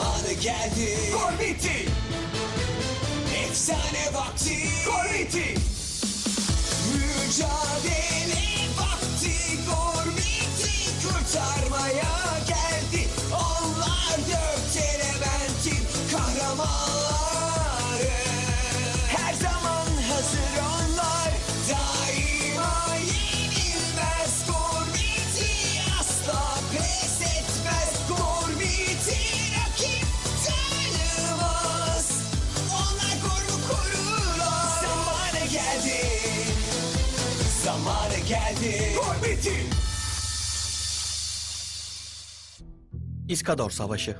Zamanı geldi. Gormiti! Efsane vakti. Gormiti! Mücadele vakti. Gormiti kurtarmaya geldi. Onlar dört elementin kahramanları. İskador Savaşı.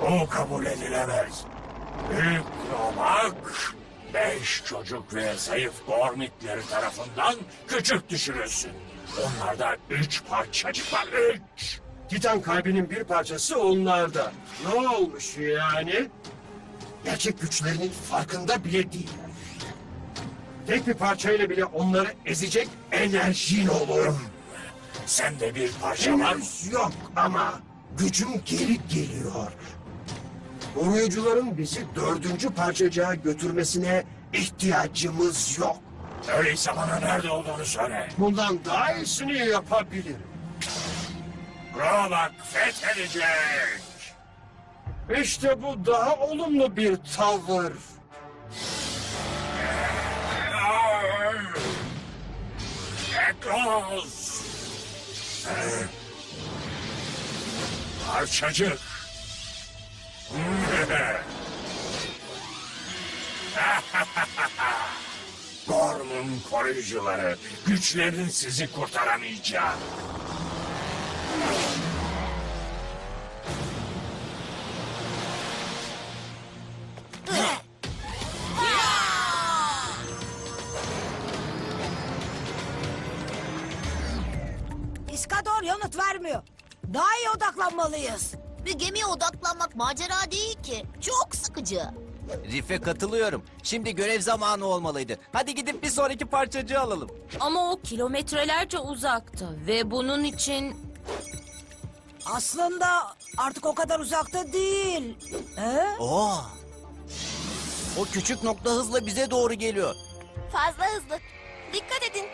Bu kabul edilemez. Büyük Romak, beş çocuk ve zayıf gormitleri tarafından küçük düşürülsün. Onlarda üç parçacık var, üç. Titan kalbinin bir parçası onlarda. Ne olmuş yani? Gerçek güçlerinin farkında bile değil. Tek bir parçayla bile onları ezecek enerjin olur. Sende bir parça var? Henüz yok ama gücüm geri geliyor. Koruyucuların bizi dördüncü parçacığa götürmesine ihtiyacımız yok. Öyleyse bana nerede olduğunu söyle. Bundan daha iyisini yapabilirim. Romak fethedecek. İşte bu daha olumlu bir tavır. Eklos. Parçacık. Gorm'un koruyucuları güçlerin sizi kurtaramayacak. Yanıt vermiyor. Daha iyi odaklanmalıyız. Bir gemiye odaklanmak macera değil ki. Çok sıkıcı. Rife katılıyorum. Şimdi görev zamanı olmalıydı. Hadi gidip bir sonraki parçacığı alalım. Ama o kilometrelerce uzakta ve bunun için Aslında artık o kadar uzakta değil. He? Oo. O küçük nokta hızla bize doğru geliyor. Fazla hızlı. Dikkat edin.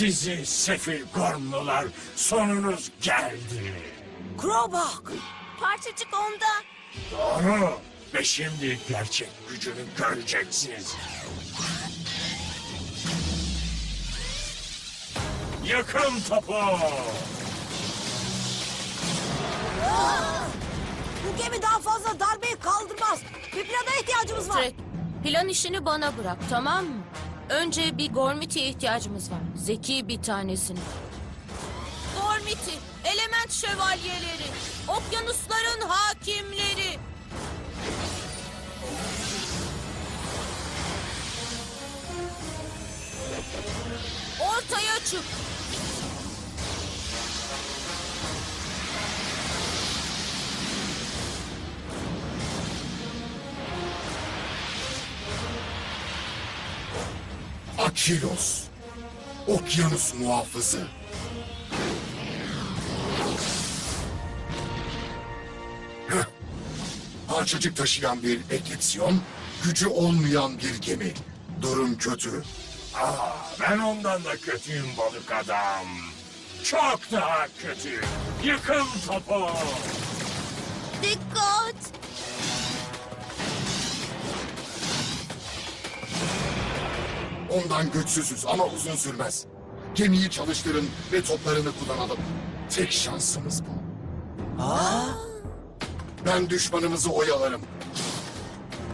Sizi sefil Gormlular sonunuz geldi. Krobak. Parçacık onda. Doğru. Ve şimdi gerçek gücünü göreceksiniz. Yakın topu. Bu gemi daha fazla darbeyi kaldırmaz. Bir plana ihtiyacımız var. Trek, plan işini bana bırak tamam mı? Önce bir Gormiti'ye ihtiyacımız var. Zeki bir tanesini. Gormiti, element şövalyeleri, okyanusların hakimleri. Ortaya çık. Akilos. Okyanus muhafızı. Heh. Parçacık taşıyan bir eklipsiyon, gücü olmayan bir gemi. Durum kötü. Aa, ben ondan da kötüyüm balık adam. Çok daha kötü. Yıkın topu. Dikkat. Ondan güçsüzüz ama uzun sürmez. Gemiyi çalıştırın ve toplarını kullanalım. Tek şansımız bu. Ben düşmanımızı oyalarım.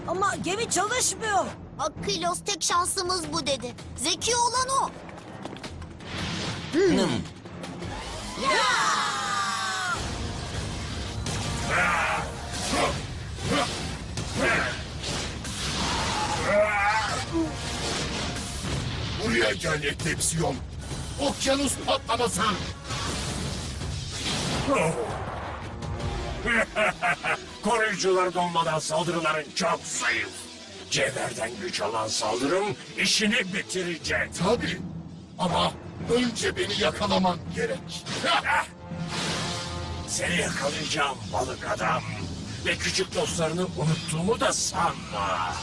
Ama gemi çalışmıyor. Akilos tek şansımız bu dedi. Zeki olan o. Buraya gel eklipsiyon. Okyanus patlaması. Koruyucular donmadan saldırıların çok zayıf. Cevherden güç alan saldırım işini bitirecek. Tabii. Ama önce beni yakalaman gerek. Seni yakalayacağım balık adam. Ve küçük dostlarını unuttuğumu da sanma.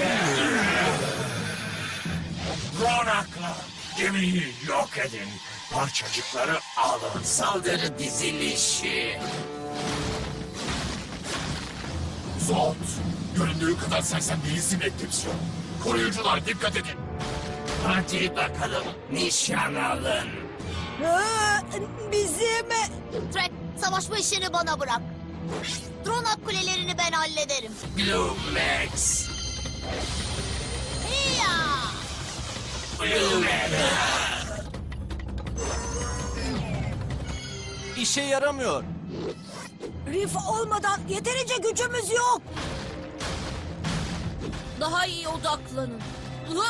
Ronak'la gemiyi yok edin. Parçacıkları alın. Saldırı dizilişi. Zod, göründüğü kadar sersem değilsin Eklipsiyon. Koruyucular dikkat edin. Hadi bakalım nişan alın. Ha, bizi mi? Trek, savaşma işini bana bırak. Dronak kulelerini ben hallederim. Blue Max. Ya! İşe yaramıyor. Rif olmadan yeterince gücümüz yok. Daha iyi odaklanın. Blue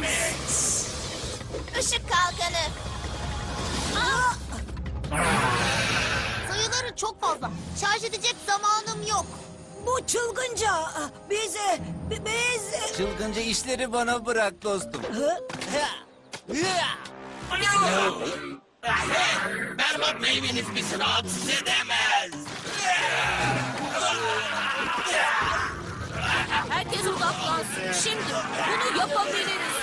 Max. Işık kalkanı. Çok fazla. Şarj edecek zamanım yok. Bu çılgınca. Biz, e, bi- biz... e, Çılgınca işleri bana bırak dostum. Berbat meyveniz bizi rahatsız edemez. Herkes odaklansın. Şimdi bunu yapabiliriz.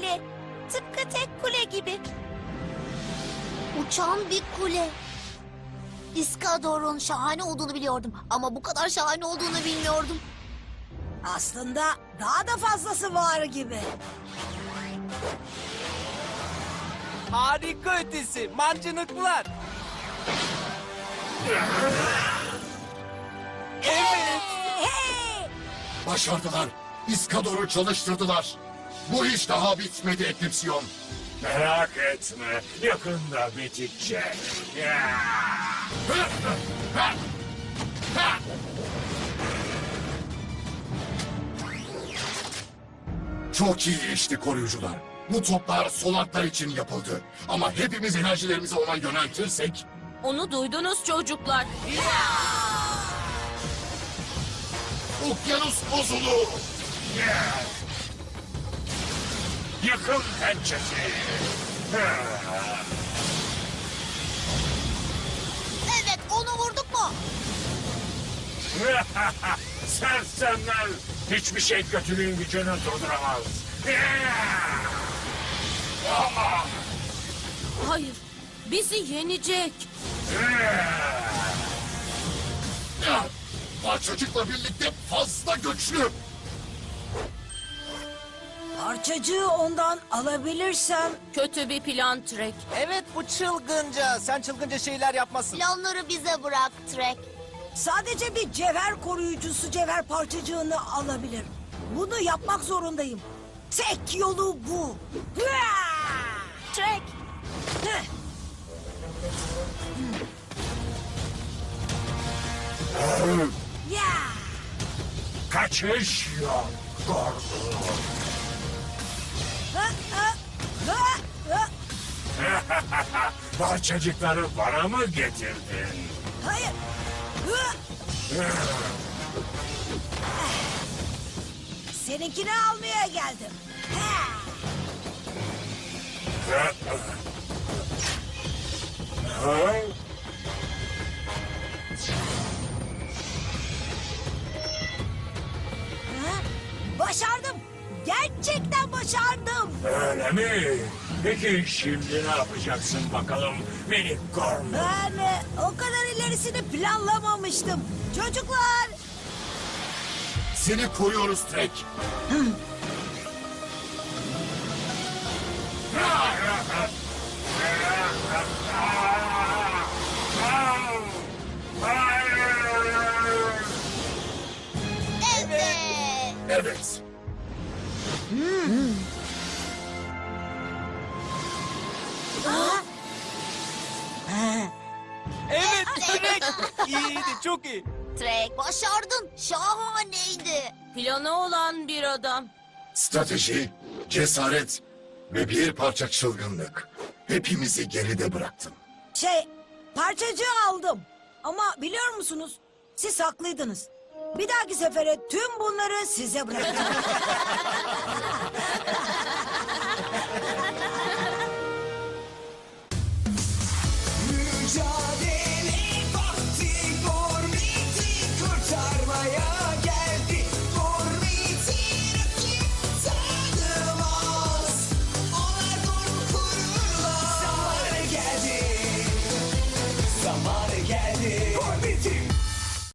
Kale. Tıpkı tek kule gibi. Uçan bir kule. İskador'un şahane olduğunu biliyordum. Ama bu kadar şahane olduğunu bilmiyordum. Aslında daha da fazlası var gibi. Harika ötesi. Mancınıklar. Evet. Hey! Başardılar. İskador'u çalıştırdılar. Bu iş daha bitmedi Eklipsiyon. Merak etme, yakında bitecek. Ya. Çok iyi işti koruyucular. Bu toplar solaklar için yapıldı. Ama hepimiz enerjilerimizi ona yöneltirsek... Onu duydunuz çocuklar. Okyanus bozulu. Yıkım pençesi. Evet onu vurduk mu? Sersemler hiçbir şey kötülüğün gücünü durduramaz. Hayır, bizi yenecek. Ya, Parçacıkla birlikte fazla güçlü. Parçacığı ondan alabilirsem... Kötü bir plan Trek. Evet bu çılgınca. Sen çılgınca şeyler yapmasın. Planları bize bırak Trek. Sadece bir cevher koruyucusu cevher parçacığını alabilir. Bunu yapmak zorundayım. Tek yolu bu. Trek, Heh, Ya! Kaçış yok. Gordu. Parçacıkları bana mı getirdin? Hayır. Seninkini almaya geldim. Ha? Başardım. Gerçekten başardım. Öyle mi? Peki şimdi ne yapacaksın bakalım minik Gorman? Ben e, o kadar ilerisini planlamamıştım. Çocuklar Seni koruyoruz Trek. Evet. Evet. Çok iyi. Trek başardın. Şahaneydi. Planı olan bir adam. Strateji, cesaret ve bir parça çılgınlık. Hepimizi geride bıraktın. Şey, parçacığı aldım. Ama biliyor musunuz? Siz haklıydınız. Bir dahaki sefere tüm bunları size bırakacağım.